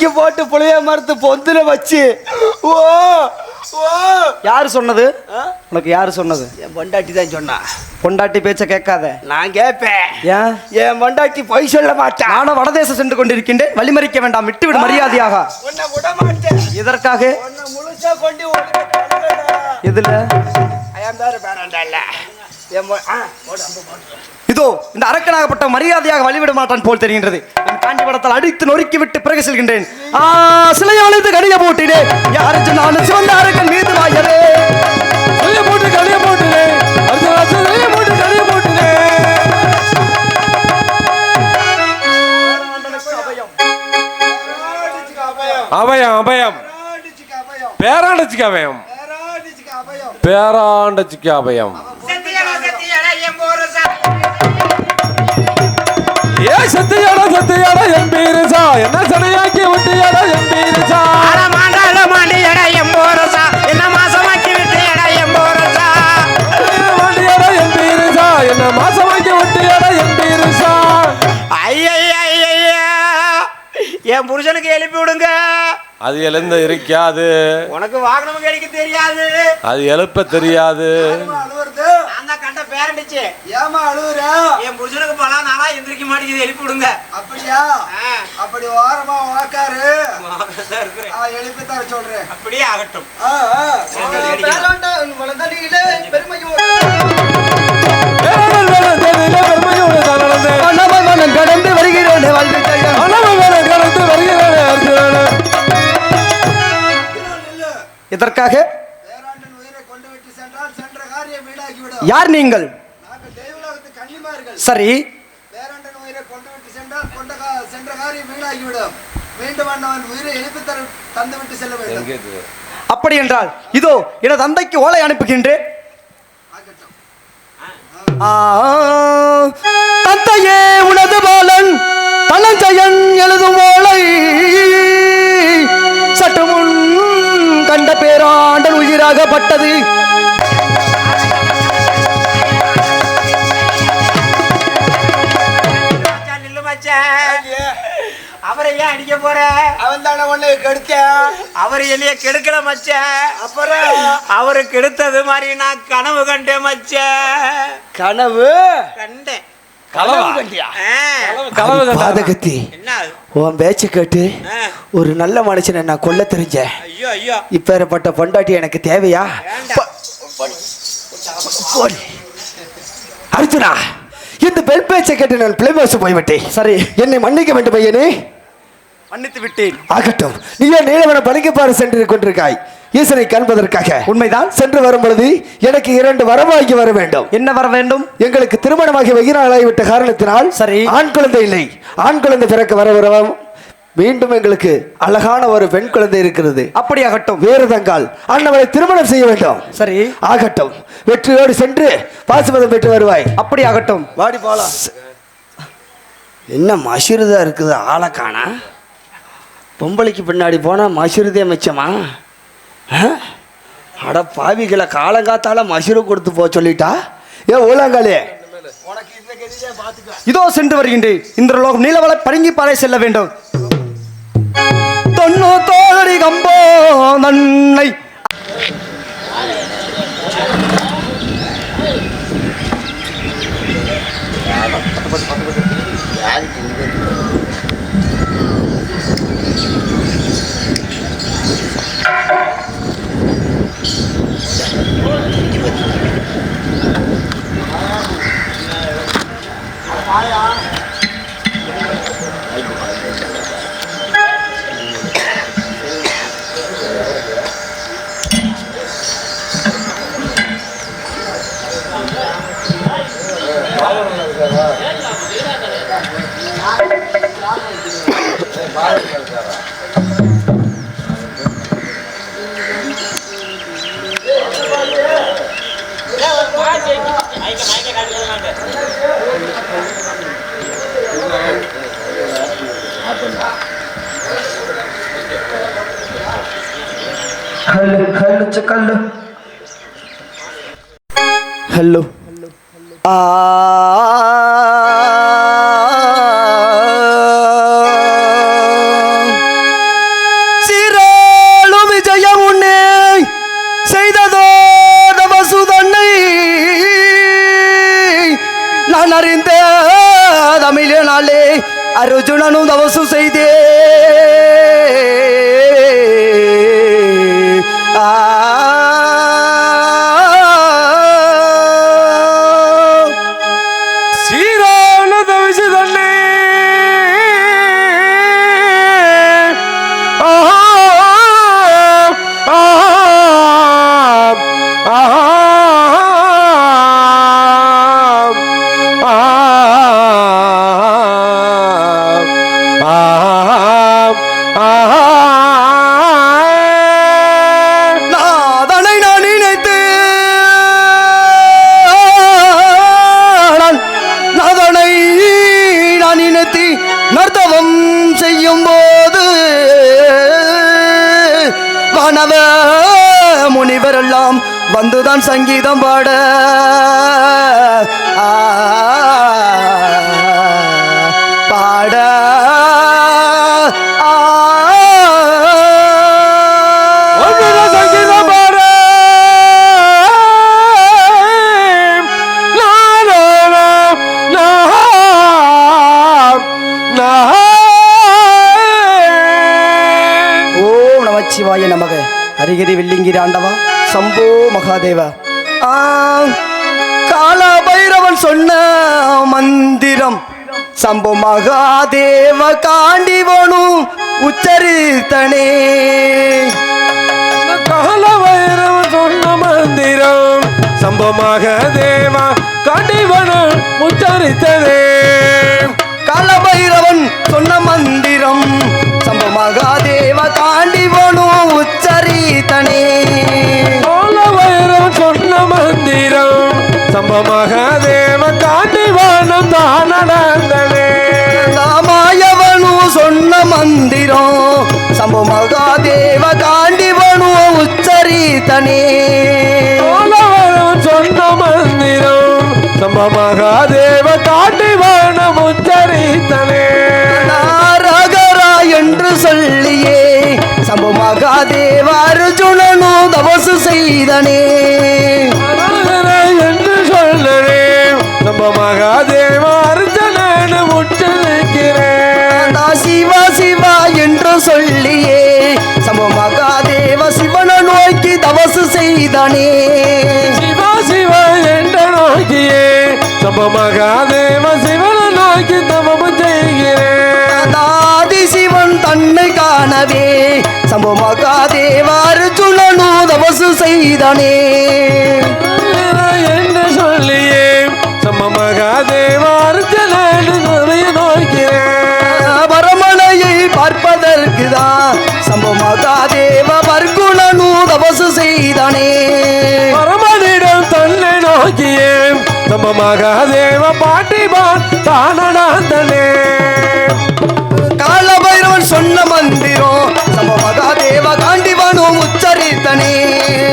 இங்க போட்டு புளிய மரத்து பொந்துல வச்சு. ஓ ஓ. யாரு சொன்னது? உனக்கு யாரு சொன்னது? என் பொண்டாட்டி தான் சொன்னா. பொண்டாட்டி பேச்ச கேட்காத. நான் கேட்பேன் ஏன்? என் பொண்டாட்டி பொய் சொல்ல மாட்டான் நானும் வடதேசம் சென்று கொண்டிருக்கின்றேன். வழிமறிக்க வேண்டாம் விட்டுவிடு மரியாதையாக. உன்னை விட மாட்டேன். இதற்காக உன்னை முழுசா கொண்டு பேரண்டல்ல என் பொ- ஆ, போடு, அம்பு போடு. இதோ இந்த அரக்கனாகப்பட்ட மரியாதையாக வழிவிட மாட்டான் போல் தெரிகின்றது. என் காஞ்சி படத்தால் அடித்து நொறுக்கி விட்டு பிறகு செல்கின்றேன். ஆ சிலையை வளைத்து கடிய போட்டினே. யாருக்கு நான் சிவந்த அரக்கன் மீது வாயரே கலிய போட்டு கலிய போட்டுனே. போட்டு கலிய போட்டுனே. அபயம். அபயம். பேராண்டிச்சுக்கு அபயம். பேராண்டச்சிக்கு அபயம். சத்தியாடா சத்தியாடா என் பீரசா என்ன சனையாக்கி விட்டியாடா என் பீரசா அட மாண்டால மாண்டியடா என் போறசா என்ன மாசமாக்கி விட்டியடா என் போறசா மாட்டியாடா என் பீரசா என்ன மாசமாக்கி விட்டியாடா என் பீரசா ஐயா என் புருஷனுக்கு எழுப்பி விடுங்க. அது எழுந்த இருக்காது. உனக்கு வாகனம் கிடைக்க தெரியாது. அது எழுப்ப தெரியாது. தான் கண்ட பேரண்டிச்சு. ஏம்மா அழுவுற? என் புருஷனுக்கு பல நாளா எந்திரிக்க மாட்டேங்குது எழுப்பி விடுங்க. அப்படியா. அப்படி ஓரமா உக்காரு. எழுப்பி தர சொல்றேன். அப்படியே ஆகட்டும். பெருமையோடு. கடந்து வேலன் கடந்து நில்லு. இதற்காக விட்டு செல்ல வேண்டும். அப்படி என்றால் இதோ எனது தந்தைக்கு ஓலை அனுப்புகின்றேன். தந்தையே உனது பாலன் தனஞ்சயன் எழுதும் ஓலை. சற்று முன் கண்ட பேராண்டன் உயிராகப்பட்டது. ஏன் அடிக்க போற? அவன் தானே உன்னை கெடுத்தேன் அவர் என்னைய கெடுக்கல மச்சான் அப்புறம்? அவரு கெடுத்தது மாதிரி நான் கனவு கண்டேன் மச்சான் கனவு? கண்டேன். பாதகத்தி? உன் பேச்சு கேட்டு ஒரு நல்ல மனுஷனை நான் கொல்ல தெரிஞ்சேன். ஐயோ ஐயோ. இப்பேற்பட்ட பொண்டாட்டி எனக்கு தேவையா. அர்ஜுனா இந்த பெண் பேச்சை கேட்டு நான் பிளேமோஸ் போய்விட்டேன். சரி என்னை மன்னிக்க வேண்டும் பையனே. மன்னித்து விட்டேன். ஆகட்டும் நீயே நீலவன பலிக்கப்பாறு சென்று கொண்டிருக்காய்? ஈசனை காண்பதற்காக. உண்மைதான். சென்று வரும் பொழுது எனக்கு இரண்டு வரவாகி வர வேண்டும். என்ன வர வேண்டும்? எங்களுக்கு திருமணமாகி வெகு நாளாகிவிட்ட காரணத்தினால் சரி. ஆண் குழந்தை இல்லை. ஆண் குழந்தை பிறக்க வர வரவும் மீண்டும் எங்களுக்கு அழகான ஒரு பெண் குழந்தை இருக்கிறது. அப்படியாகட்டும். வேறுதங்கால் அண்ணவனை திருமணம் செய்ய வேண்டும். சரி. ஆகட்டும். வெற்றியோடு சென்று பாசுபதம் பெற்று வருவாய். அப்படியாகட்டும். வாடி போலாம். என்ன மசூருதா இருக்குது ஆளை காணா? பொம்பளைக்கு பின்னாடி போனால் மசூருதே மிச்சமா? அட பாவிகளை காலங்காத்தால மசூரு கொடுத்து போக சொல்லிட்டா? ஏ ஓலாங்காலே. இதோ சென்று வருகின்றேன். லோகம் நீலவள பரங்கி பாறை செல்ல வேண்டும். தொண்ணூ தோழி கம்போ நன்னை. Bye. ஹலோ ஹலோ சக்கல்லோ ஹலோ ஆ நான் அறிந்த தமிழனாலே அர்ஜுனனும் தவசு வந்துதான் சங்கீதம் பாட. பாட. நமச்சிவாய நமக. ஹரிகிரி வில்லிங்கிரி ஆண்டவா. சம்போ மகாதேவா. கால பைரவன் சொன்ன மந்திரம். சம்போ மகாதேவ காண்டிவனும் உச்சரித்தனே. கால வைரவன் சொன்ன மந்திரம். சம்பமாக தேவா கண்டிவனும் உச்சரித்ததே கால பைரவன் சொன்ன மந்திரம். சம்போ மகாதேவ காண்டிவனும் உச்சரித்தனே கால வைரவன் சொன்ன மந்திரம் சம்பமாக தேவ காண்டிவனும் தான் நடந்ததே. ராமாயவனு சொன்ன மந்திரம் சம்போ மகாதேவ காண்டிவனு உச்சரித்தனே சொன்ன மந்திரம் சம்பமாக தேவ காண்டிவனம் உச்சரித்தனே நாரகரா என்று சொல்லியே சம்போ மகாதேவ அர்ஜுனனு தபசு செய்தனே. என்று தேவ அர்ஜுனன் உச்சரிக்கிறேன் நா சிவ சிவா என்று சொல்லியே சம்போ மகாதேவ சிவன நோக்கி தபசு செய்தனே. சிவா சிவா என்ற நோக்கியே சம்பமாக தேவ சிவன நோக்கி தமம் செய்கிறேன் ஆதி சிவன் தன்னை காணவே சம்போ மகாதேவ அர்ஜுனனு தபசு செய்தனே. என்று சொல்லியே சம்பமாக தேவ அர்ஜுனன் நோக்கிறேன் பரமனையை பார்ப்பதற்கு தான் சம்போ மகாதேவ பர்குணனு தபசு செய்தனே. பரமனிடம் தன்னை நோக்கியே நம்ம மகாதேவ பாட்டிபான் தானடாந்தனே காலபைரவன் சொன்ன மந்திரம் சம்போ மகாதேவ காண்டிவனு உச்சரித்தனே.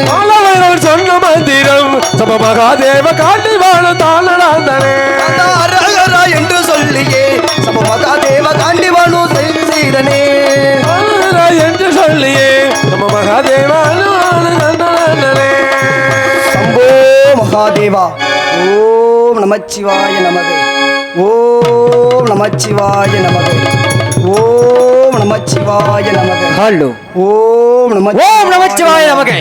பாலவரவர் சொன்ன மந்திரம் சம மகாதேவ காட்டிவான் தானடாந்தனே அரகரா என்று சொல்லியே சம்போ மகாதேவ காண்டிவனு செய்தனே. என்று சொல்லியே நம்ம மகாதேவ தானடாந்தனே சம்போ மகாதேவா. ஓம் நமச்சிவாய நமக. ஓம் நமச்சிவாய நமக. ஓம் நமச்சிவாய நமக. ஹலோ. ஓம் நம ஓம் நமச்சிவாய நமகே.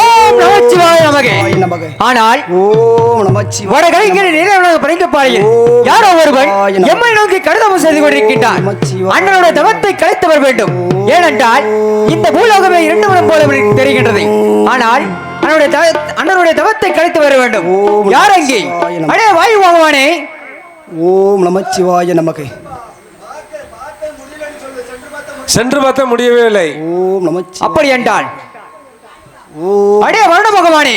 ஓம் நமச்சிவாய நமகே. ஆனால் ஓம் நமச்சிவாய வடகரைக்கிற நிலையுலக படைக்கப்பாளையில் ஓம் யாரோ ஒருவன் எம்மை நோக்கி கடிதம் செய்து கொண்டிருக்கின்றான். நமச்சிவாய அண்ணனுடைய தவத்தை கலைத்து வர வேண்டும் ஏனென்றால் இந்த பூலோகமே இரண்டு முறம் போல தெரிகின்றது. ஆனால் அண்ணனுடைய தவ- அண்ணனுடைய தவத்தை கலைத்து வர வேண்டும். ஓம் யார் அங்கே. அடே வாயு பகவானே ஓம் நமச்சிவாய நமக சென்று பார்த்த முடியவே இல்லை. ஓம் நமச்சிவாய அப்படி என்றால்? அடே வருண பகவானே.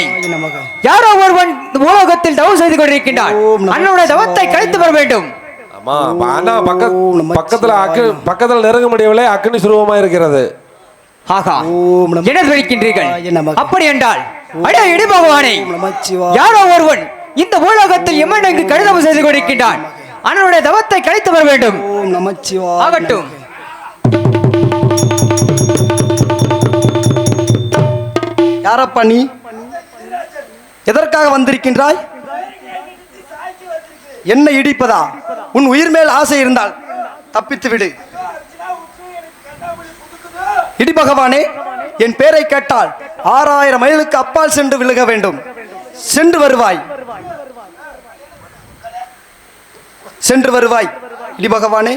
யாரோ ஒருவன் இந்த பூலோகத்தில் தவம் செய்து கொண்டிருக்கின்றான். அண்ணனுடைய தவத்தை கலைத்து வர வேண்டும். ஆமா பக்கத்துல அக்கு பக்கத்துல நெருங்க முடியவில்லை அக்னி சுரூபமா இருக்கிறது. ஆகா என்ன சொல்லிக்கின்றீர்கள்? நமக. அப்படி என்றால் அடே இடி பகவானே யாரோ ஒருவன் இந்த பூலோகத்தில் எம்மன் அங்கு கடிதம் செய்து கொண்டிருக்கின்றான். அண்ணனுடைய தவத்தை கழித்து வர வேண்டும். ஆகட்டும். யாரப்பா நீ? எதற்காக வந்திருக்கின்றாய்? என்ன இடிப்பதா? உன் உயிர் மேல் ஆசை இருந்தால் தப்பித்து விடு. இடி பகவானே என் பேரை கேட்டால் ஆறாயிரம் மைலுக்கு அப்பால் சென்று விழுக வேண்டும். சென்று வருவாய். சென்று வருவாய் இடி பகவானே.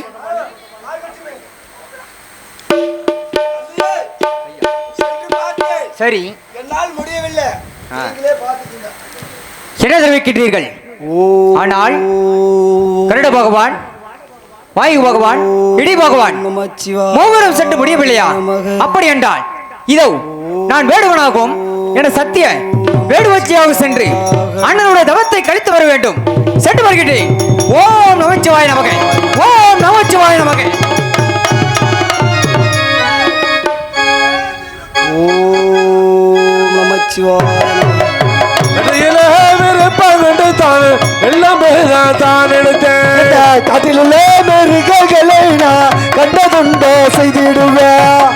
சரி. என்னால் முடியவில்லை. என்ன தெரிவிக்கின்றீர்கள் ஆனால் கருட பகவான் வாயு பகவான் இடி பகவான் மூவரும் சென்று முடியவில்லையா? அப்படி என்றால் இதோ நான் வேடுவனாகவும் என சத்திய வேடுவச்சியாக சென்று அண்ணனுடைய தவத்தை கழித்து வர வேண்டும். சென்று வருகின்றேன். ஓம் நமச்சிவாய நமக. ஓம் நமச்சிவாய நமக. ஓம் நமச்சிவாய தான் எல்லாம் தான் எடுத்தேன். காட்டில் உள்ள மிருகங்களை நான் கண்டதுண்டோ செய்திடுவேன்.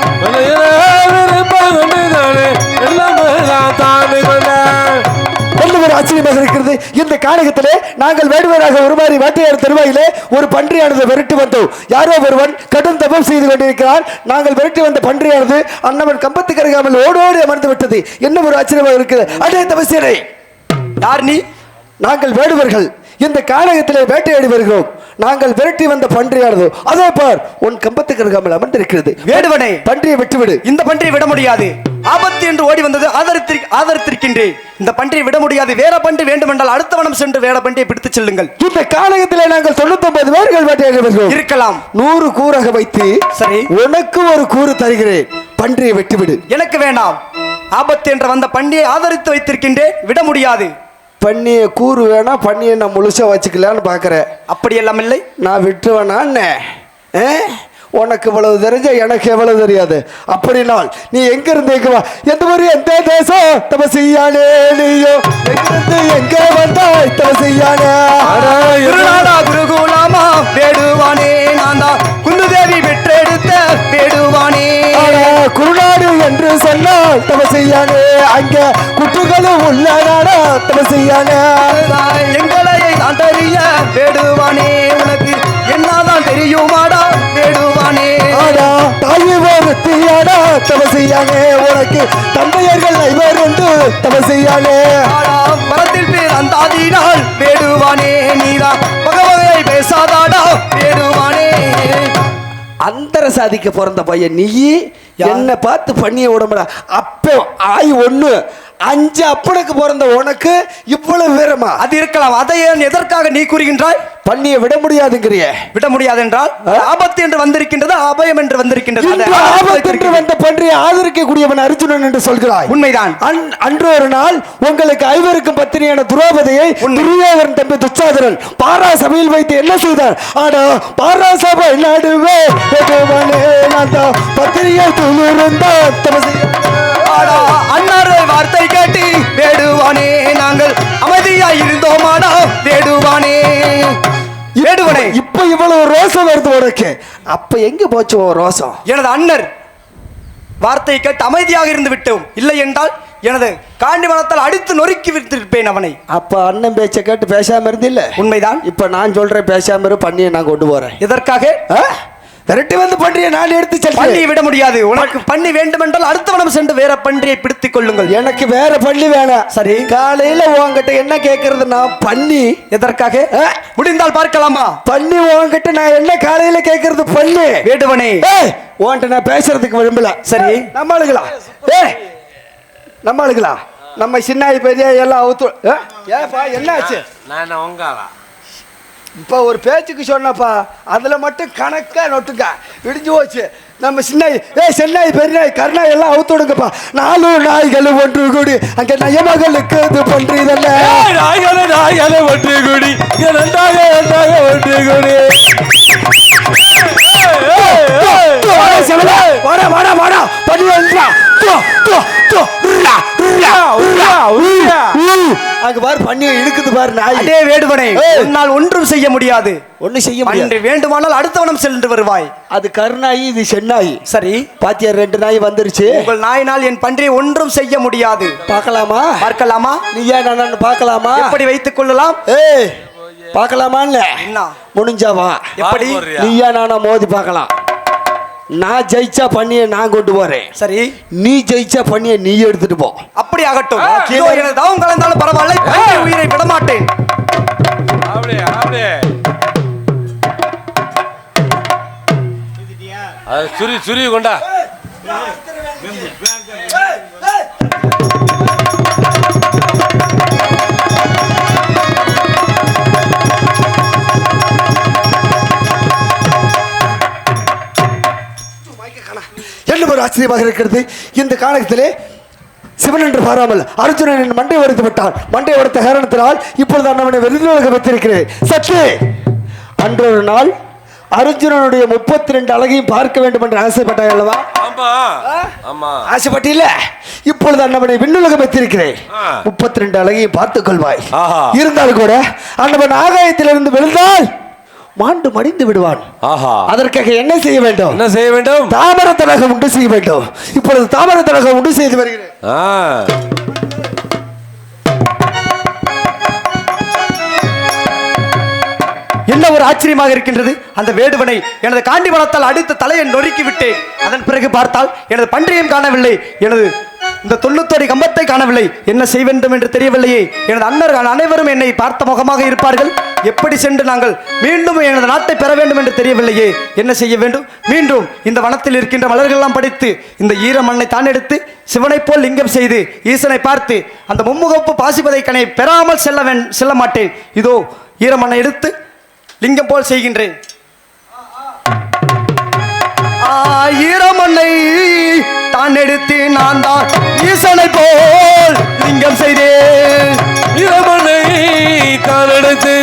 ஆச்சரியமாக இருக்கிறது. இந்த காலகத்திலே நாங்கள் வேடுவராக உருமாறி வேட்டையாடு தருவாயிலே ஒரு பன்றியானது விரட்டி வந்தோம். யாரோ ஒருவன் கடும் தபம் செய்து கொண்டிருக்கிறான் நாங்கள் விரட்டி வந்த பன்றியானது அண்ணவன் கம்பத்துக்கு அருகாமல் ஓடோடி அமர்ந்து விட்டது. என்ன ஒரு ஆச்சரியமாக இருக்குது அடே தபசியனை யார் நீ? நாங்கள் வேடுவர்கள். இந்த காலகத்திலே வேட்டையாடி வருகிறோம். நாங்கள் விரட்டி வந்த பன்றியானது. அதோ பார் உன் கம்பத்துக்கு அருகாமல் அமர்ந்திருக்கிறது. வேடுவனே பன்றியை விட்டுவிடு. இந்த பன்றியை விட முடியாது. ஆபத்து என்று ஓடி வந்தது ஆதரித்திரு ஆதரித்திருக்கின்றேன். இந்த பன்றியை விட முடியாது. வேற பன்றி வேண்டுமென்றால் அடுத்த வனம் சென்று வேற பன்றியை பிடித்துச் செல்லுங்கள். இந்த காலகத்திலே நாங்கள் தொண்ணூத்தி பேர்கள் வேட்டையாடி வருகிறோம். இருக்கலாம். நூறு கூறாக வைத்து சரி. உனக்கு ஒரு கூறு தருகிறேன். பன்றியை விட்டுவிடு. எனக்கு வேண்டாம். ஆபத்து என்று வந்த பன்றியை ஆதரித்து வைத்திருக்கின்றேன். விட முடியாது. பன்னியை கூறு வேணா பன்னியை நான் முழுசா வச்சுக்கலான்னு பார்க்கறேன் அப்படி எல்லாம் இல்லை. நான் விட்டுவேனா என்ன? உனக்கு இவ்வளவு தெரிஞ்ச எனக்கு எவ்வளவு தெரியாது. அப்படினால் நீ எங்க இருந்து வா எந்த ஒரு எந்த தேசம்? தபசியானே நீயோ. எங்கிருந்து எங்க வந்தாய்? தபசியானே. குருகுலாமா வேடுவானே நான் தான். குந்துதேவி பெற்றெடுத்த வேடுவானே. குருநாடு என்று சொன்னால் தபசியானே. அங்க குட்டுகளும் உள்ள நாடா தபசியானே எங்களை நான் தெரிய வேடுவானே. உனக்கு என்னதான் ஆனா தாய் ஒருத்தியாடா தபசியானே உனக்கு தந்தையர்கள் ஐவர் உண்டு தபசியானே ஆடா, வரத்தில் பேர் அந்தாதினால் வேடுவானே நீதான் பகவதை பேசாதாடா வேடுவானே. அந்தர சாதிக்க பிறந்த பையன் நீ என்ன பார்த்து பண்ணிய விடமுடா அப்போ ஆய் ஒண்ணு அஞ்சு அப்பனுக்கு பிறந்த உனக்கு இவ்வளவு வீரமா? அது இருக்கலாம். அதை எதற்காக நீ கூறுகின்றாய்? பண்ணிய விட முடியாதுங்கிறிய. விட முடியாது என்றால் ஆபத்து என்று வந்திருக்கின்றது அபயம் என்று வந்திருக்கின்றது. ஆபத்து வைத்திருக்கின்றது. வந்த பன்றியை ஆதரிக்கக்கூடியவன் அர்ஜுனன் என்று சொல்கிறாய். உண்மைதான். அன்- அன்று ஒரு நாள் உங்களுக்கு ஐவருக்கும் பத்தினியான துரோபதியை உண்மை. துரியோதரன் தம்பி துச்சாதரன் பாரா சபையில் வைத்து என்ன செய்தார்? ஆனா பாரா சபை நடுவே பத்திரியை துளிர்ந்தான் அன்னாரை வார்த்தை கேட்டு வேடுவானே நாங்கள் அமைதியாய் இருந்தோமாடா வேடுவானே. வேடுவனே இப்ப இவ்வளவு ரோசம் வருது உனக்கு. அப்ப எங்க போச்சு ரோசம்? எனது அண்ணர் வார்த்தையை கேட்டு அமைதியாக இருந்து விட்டோம். இல்லை என்றால் எனது காண்டிமனத்தால் அடித்து நொறுக்கி விட்டிருப்பேன் அவனை. அப்ப அண்ணன் பேச்ச கேட்டு பேசாம இருந்தில்ல? உண்மைதான். இப்ப நான் சொல்றேன் பேசாம இரு பண்ணியை நான் கொண்டு போறேன். எதற்காக? ஆ? விரட்டி வந்து பன்றியை நான் எடுத்து பன்னியை செல்றேன் விட முடியாது. உனக்கு பண்ணி வேண்டுமென்றால் அடுத்தவனம் சென்று வேற பன்றியை பிடித்துக் கொள்ளுங்கள். எனக்கு வேற பள்ளி வேணாம் சரி. காலையில உன்கிட்ட என்ன கேக்குறது? நான் பண்ணி எதற்காக? ஆ? முடிந்தால் பார்க்கலாமா? பண்ணி உன்கிட்ட நான் என்ன காலையில கேக்குறது? பண்ணி வேடுவனே ஏய் உன்கிட்ட நான் பேசுறதுக்கு விரும்பல. சரி. நம்ம ஆளுங்களா ஏய் நம்ம ஆளுங்களா நம்ம சின்ன பெரிய எல்லாம் அவுத்து ஏ? ஏப்பா என்னாச்சு? நான் உங்காளா இப்போ ஒரு பேச்சுக்கு சொன்னப்பா அதில் மட்டும் கணக்காக நொட்டுங்க. இடிஞ்சு போச்சு. நம்ம சின்ன ஏய் சென்னாய் பெருநாய் கருணா எல்லாம் அவுத்து விடுங்கப்பா. நாலு நாய்கள் ஒன்று கூடி அங்கே நயமகளுக்கு இது பண்றீதல்ல நாய்களை நாய்களை ஒன்று கூடி இங்கே ரெண்டாக ரெண்டாக ஒன்று கூடி. வாடா, வாடா வாடா பண்ணி வந்துடா. அங்க பாரு பண்ணி இழுக்குது பாரு நாய் அதே வேடுவனே. உன்னால் ஒன்றும் செய்ய முடியாது. ஒண்ணு செய்ய முடியாது. வேண்டுமானால் அடுத்தவனம் சென்று வருவாய். அது கருநாய் இது சென்னாய். சரி. பாத்தியா ரெண்டு நாய் வந்துருச்சு. உங்கள் நாயினால் என் பன்றியை ஒன்றும் செய்ய முடியாது. பார்க்கலாமா? பார்க்கலாமா? நீ ஏன் நான் பார்க்கலாமா? எப்படி வைத்துக் கொள்ளலாம்? ஏய். பார்க்கலாமா இல்ல என்ன முடிஞ்சா வா. எப்படி? நீயா நானா மோதி பார்க்கலாம். நான் ஜெயிச்சா பண்ணிய நான் கொண்டு போறேன். சரி. நீ ஜெயிச்சா பண்ணிய நீ எடுத்துட்டு போ. அப்படி ஆகட்டும். எனது தவம் கலந்தாலும் பரவாயில்லை. உயிரை அப்படியே அது சுரி சுரி கொண்டா. ஒரு ஆச்சரியமாக இருக்கிறது. இந்த காலத்திலே சிவன் என்று பாராமல் அர்ஜுனன் மண்டை உடைத்து விட்டான். மண்டை உடைத்த காரணத்தினால் இப்பொழுது நான் அவனை விருதுலக வைத்திருக்கிறேன். சற்று. அன்று ஒரு நாள் அர்ஜுனனுடைய முப்பத்தி ரெண்டு அழகையும் பார்க்க வேண்டும் என்று ஆசைப்பட்டாய் அல்லவா? ஆமா ஆமா. ஆசைப்பட்டில்ல? இப்பொழுது அண்ணவனை விண்ணுலகம் வைத்திருக்கிறேன். முப்பத்தி ரெண்டு அழகையும் பார்த்துக் கொள்வாய். இருந்தாலும் கூட அண்ணவன் ஆகாயத்திலிருந்து விழுந்தால் மாண்டு மடிந்து விடுவான். ஆஹா. அதற்காக என்ன செய்ய வேண்டும்? என்ன செய்ய வேண்டும்? தாமர தடகம் உண்டு செய்ய வேண்டும். இப்பொழுது தாமர தடகம் உண்டு செய்து வருகிறேன். என்ன ஒரு ஆச்சரியமாக இருக்கின்றது? அந்த வேடுவனை எனது காண்டிவனத்தால் அடித்து தலையை நொறுக்கி விட்டேன். அதன் பிறகு பார்த்தால் எனது பன்றியும் காணவில்லை. எனது இந்த தொண்ணூத்தோடி கம்பத்தை காணவில்லை. என்ன செய்ய வேண்டும் என்று தெரியவில்லையே. எனது அண்ணர்கள் அனைவரும் என்னை பார்த்த முகமாக இருப்பார்கள். எப்படி சென்று நாங்கள் மீண்டும் எனது நாட்டை பெற வேண்டும் என்று தெரியவில்லையே. என்ன செய்ய வேண்டும்? மீண்டும் இந்த வனத்தில் இருக்கின்ற மலர்களெல்லாம் படித்து இந்த ஈர மண்ணை தான் எடுத்து சிவனைப் போல் லிங்கம் செய்து ஈசனை பார்த்து அந்த மும்முகப்பு பாசிபதை கனை பெறாமல் செல்ல வேண் செல்ல மாட்டேன். இதோ ஈரமண்ணை எடுத்து லிங்கம் போல் செய்கின்றேன். ஈரமண்ணை தான் எடுத்து நான் தான் ஈசனை போல் லிங்கம் செய்தேன். இரமனை தான் எடுத்து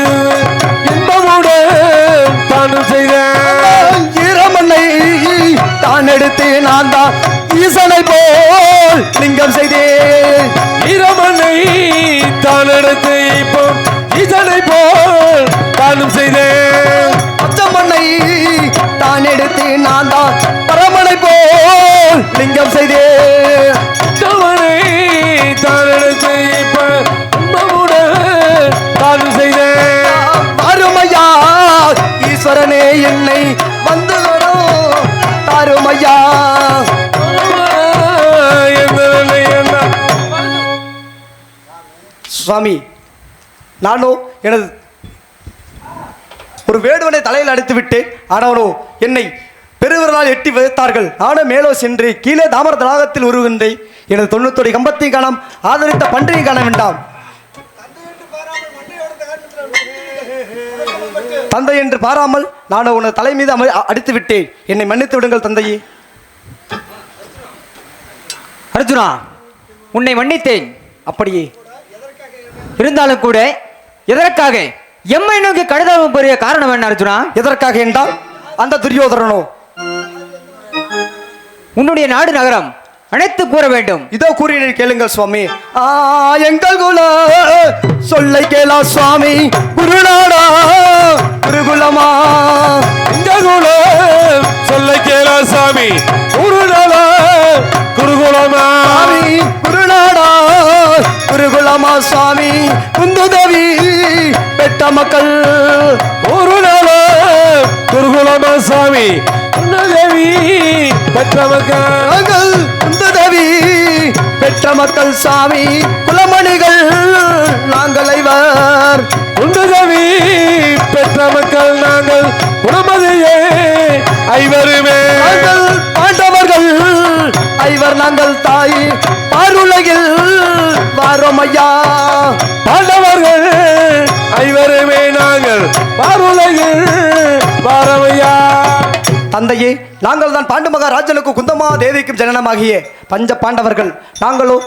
இன்பமுடன் தானும் செய்தேன். ஈரமண்ணை தான் எடுத்து நான் தான் ஈசனை போல் லிங்கம் செய்தேன். இரமனை தான் எடுத்து இப்போ ஈசனை போல் தானும் செய்தேன். பச்சமண்ணை தான் எடுத்து நான் தான் பரமனை போல் லிங்கம் செய்தேன். தவனை தான் எடுத்து தானும் செய்தேன். அருமையா ஈஸ்வரனே என்னை வந்து தாருமையா சுவாமி நானோ எனது ஒரு வேடுவனை தலையில் அடித்து விட்டேன் ஆனவனோ என்னை பெருவிரலால் எட்டி விதைத்தார்கள். நானும் மேலோ சென்று கீழே தாமர தடாகத்தில் உருகின்றேன் எனது தொண்ணூத்தோடி கம்பத்தையும் காணாம். ஆதரித்த பன்றையும் காண வேண்டாம். தந்தை என்று பாராமல் நான் உனது தலை மீது அமை அடித்து விட்டேன் என்னை மன்னித்து விடுங்கள் தந்தையே. அர்ஜுனா உன்னை மன்னித்தேன். அப்படியே. இருந்தாலும் கூட எதற்காக? எம்மை நோக்கி கடிதம் பெரிய காரணம் என்ன அர்ஜுனா? எதற்காக என்றால் அந்த துரியோதரனோ உன்னுடைய நாடு நகரம். அனைத்து கூற வேண்டும். இதோ கூறினேன் கேளுங்கள் சுவாமி. ஆ எங்கள் குல சொல்லை கேளா சுவாமி. குருநாடா குருகுலமா. இந்த குலம் சொல்ல கேளா சாமி ஒரு நாளா குருகுலமா. சுவாமி குருநாடா குருகுலமா சுவாமி. குந்துதவி பெற்ற மக்கள். ஒரு நாளா குருகுலமா சாமி. உன்னதேவி பெற்ற மக்கள் குந்துதவி பெற்ற மக்கள் சாமி குலமணிகள் நாங்கள் ஐவர். உன்னதேவி பெற்ற மக்கள் நாங்கள் குணமதியே ஐவருமே. நாங்கள் பாண்டவர்கள் ஐவர் நாங்கள் தாய். பாருலகில் வாரோம் ஐயா. பாண்டவர்கள் ஐவருமே நாங்கள் பாருலகில் பாரமையா தந்தையே நாங்கள் தான் பாண்டு மகாராஜனுக்கு குந்தமா தேவிக்கும் ஜனனமாகிய பஞ்ச பாண்டவர்கள். நாங்களோ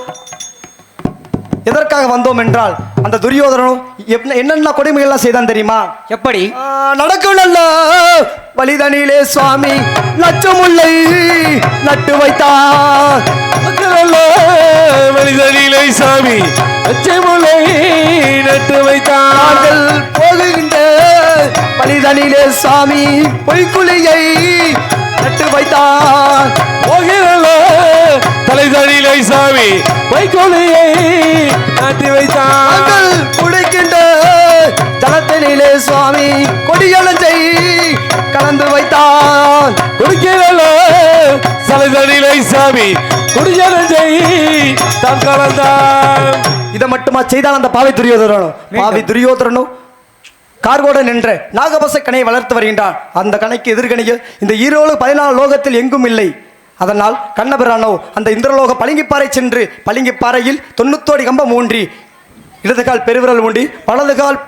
எதற்காக வந்தோம் என்றால் அந்த துரியோதனனும் என்ன- என்னென்ன கொடுமைகள்லாம் செய்தான் தெரியுமா? எப்படி? நடக்கும் நல்ல வலிதனிலே சுவாமி லட்சமுல்லை நட்டு வைத்தார். மனிதனிலை சாமி அச்சமுலை நட்டு வைத்தான் நாங்கள் போகுகின்ற வலிதனிலே சாமி பொய்க்குழியை நட்டு வைத்தார். போகிறல்ல தலைதனிலை சாமி வைக்கோலியை நாட்டி வைத்தான் நாங்கள் குடிக்கின்ற சலசடையிலே சுவாமி கொடியலஞ்சை கலந்து வைத்தான் குடிக்கிறல சலசடிலை சாமி குடியரஞ்சை தான் கலந்தான் இதை மட்டுமா செய்தால் அந்த பாவி துரியோதரனும் பாவி துரியோதரனும் கார்கோட நின்ற நாகபச கணையை வளர்த்து வருகின்றான். அந்த கணைக்கு எதிர்கணியில் இந்த ஈரோடு பதினாலு லோகத்தில் எங்கும் இல்லை. அதனால் கண்ணபிரானோ அந்த இந்திரலோக பளிங்கிப்பாறை சென்று பளிங்கிப்பாறையில் தொண்ணூத்தோடி கம்பம் ஊன்றி இடது கால் பெருவிரல் ஊன்றி வலது கால்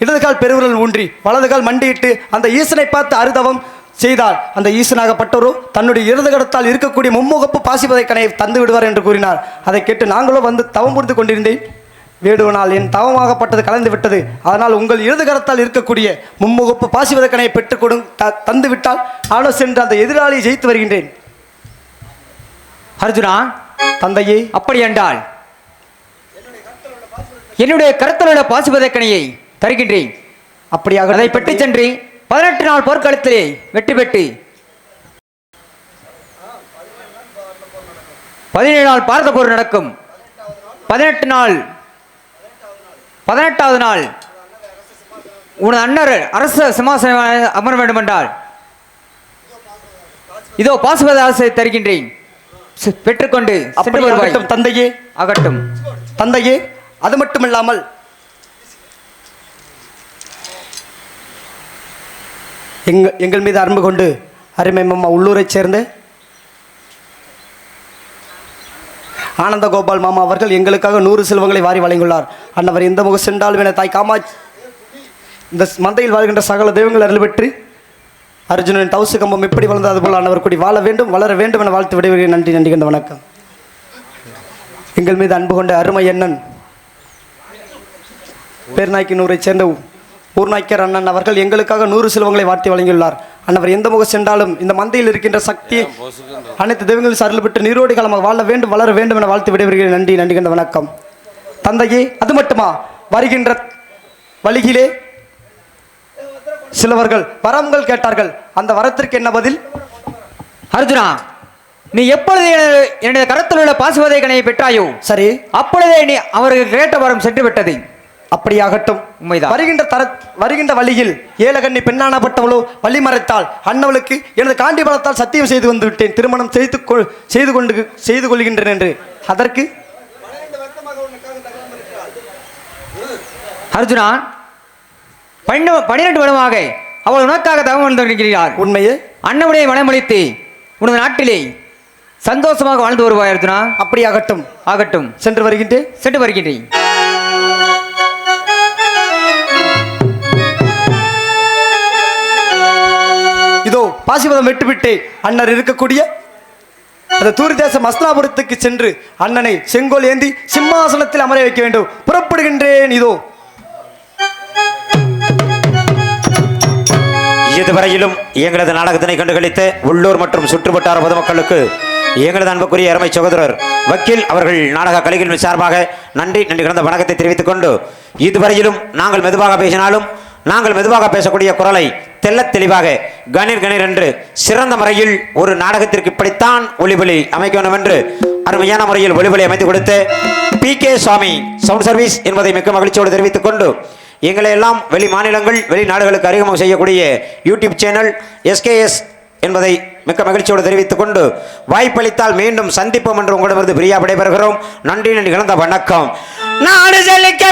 இடது கால் பெருவிரல் ஊன்றி வலது கால் மண்டியிட்டு அந்த ஈசனை பார்த்து அருதவம் செய்தால் அந்த ஈசனாகப்பட்டவரோ தன்னுடைய கடத்தால் இருக்கக்கூடிய மும்முகப்பு பாசிபதை கணையை தந்து விடுவார் என்று கூறினார். அதை கேட்டு நாங்களும் வந்து தவம் புரிந்து கொண்டிருந்தேன். வேடுவனால் என் தவமாகப்பட்டது கலந்து விட்டது. அதனால் உங்கள் இடது கரத்தால் இருக்கக்கூடிய மும்முகப்பு பாசிவதக்கனை பெற்றுக் கொடு த- தந்து விட்டால் நானும் சென்று அந்த எதிராளியை ஜெயித்து வருகின்றேன். அர்ஜுனா தந்தையே அப்படி என்றால் என்னுடைய கருத்தில் உள்ள பாசுபதக்கணியை தருகின்றேன். அப்படியாக அதை பெற்று சென்று பதினெட்டு நாள் போர்க்களத்திலே வெற்றி பெற்று பதினேழு நாள் பாரத போர் நடக்கும். பதினெட்டு நாள் பதினெட்டாவது நாள் உனது அண்ணர் அரச சிம்மாசனம் அமர வேண்டும் என்றால் இதோ பாசுபத அரசை தருகின்றேன். பெற்றுக்கொண்டு தந்தையே. ஆகட்டும். தந்தையே அது மட்டுமில்லாமல் எங்கள் எங்கள் மீது அன்பு கொண்டு அருமை மாமா உள்ளூரைச் சேர்ந்து ஆனந்த கோபால் மாமா அவர்கள் எங்களுக்காக நூறு செல்வங்களை வாரி வழங்கியுள்ளார். அன்னவர் எந்த முக சென்றாலும் என தாய் காமாட்சி இந்த மந்தையில் வாழ்கின்ற சகல தெய்வங்கள் அருள் பெற்று அர்ஜுனன் டவுசு கம்பம் எப்படி வளர்ந்தது அதுபோல் அன்னவர் கூடி வாழ வேண்டும் வளர வேண்டும் என வாழ்த்து விடைபெறுகிறேன். நன்றி நன்றி கண்ட வணக்கம். எங்கள் மீது அன்பு கொண்ட அருமை அண்ணன் பேர்நாய்க்கினூரைச் சேர்ந்த ஊர்நாய்க்கர் அண்ணன் அவர்கள் எங்களுக்காக நூறு செல்வங்களை வார்த்தை வழங்கியுள்ளார். அன்னவர் எந்த முக சென்றாலும் இந்த மந்தையில் இருக்கின்ற சக்தி அனைத்து தெய்வங்களும் சரல் பெற்று நீரோடி காலமாக வாழ வேண்டும் வளர வேண்டும் என வாழ்த்து விடைபெறுகிறேன். நன்றி நன்றி கண்ட வணக்கம். தந்தையே அது மட்டுமா? வருகின்ற வழியிலே சிலவர்கள் வரங்கள் கேட்டார்கள். அந்த வரத்திற்கு என்ன பதில்? அர்ஜுனா நீ எப்பொழுது என்னுடைய கரத்தில் உள்ள பாசுவதை கணையை பெற்றாயோ சரி. அப்பொழுதே நீ அவருக்கு கேட்ட வரம் சென்று விட்டது. அப்படியாகட்டும். உண்மைதான். வருகின்ற தர வருகின்ற வழியில் ஏலகண்ணி பெண்ணானப்பட்டவளோ வழி மறைத்தால் அண்ணவளுக்கு எனது காண்டி பலத்தால் சத்தியம் செய்து வந்து விட்டேன் திருமணம் செய்து கொள் செய்து கொண்டு செய்து கொள்கின்றேன் என்று. அதற்கு அர்ஜுனா பன்னெண்டு பன்னிரண்டு வருடமாக அவள் உனக்காக தவம் வந்திருக்கிறார் உண்மையே? அண்ணனுடைய மனமளித்து உனது நாட்டிலே சந்தோஷமாக வாழ்ந்து வருவாய் அர்ஜுனா. அப்படியாகட்டும். ஆகட்டும். சென்று வருகின்றேன். சென்று வருகின்றேன். பாசிபதம் விட்டுவிட்டு அன்னர் இருக்கக்கூடிய அந்த தூர்தேசம் மஸ்தாபுரத்துக்கு சென்று அண்ணனை செங்கோல் ஏந்தி சிம்மாசனத்தில் அமர வைக்க வேண்டும். புறப்படுகின்றேன். இதோ. இதுவரையிலும் எங்களது நாடகத்தினை கண்டுகளித்த உள்ளூர் மற்றும் சுற்றுவட்டார பொதுமக்களுக்கு எங்களது அன்புக்குரிய அருமை சகோதரர் வக்கீல் அவர்கள் நாடக கலைகளின் சார்பாக நன்றி நன்றி கிடந்த வணக்கத்தை தெரிவித்துக் கொண்டு இதுவரையிலும் நாங்கள் மெதுவாக பேசினாலும் நாங்கள் மெதுவாக பேசக்கூடிய குரலை தெல்ல தெளிவாக கணீர் கணீர் என்று சிறந்த முறையில் ஒரு நாடகத்திற்கு இப்படித்தான் ஒளிபலி அமைக்க வேண்டும் என்று அருமையான முறையில் ஒளிபலி அமைத்து கொடுத்து P K Swamy sound service என்பதை மிக்க மகிழ்ச்சியோடு தெரிவித்துக் கொண்டு எங்களை எல்லாம் வெளி மாநிலங்கள் வெளிநாடுகளுக்கு அறிமுகம் செய்யக்கூடிய யூடியூப் சேனல் எஸ்கேஎஸ் என்பதை மிக்க மகிழ்ச்சியோடு தெரிவித்துக் கொண்டு வாய்ப்பளித்தால் மீண்டும் சந்திப்போம் என்று உங்களிடமிருந்து பிரியா விடைபெறுகிறோம். நன்றி நன்றி கலந்த வணக்கம். நாடு செழிக்க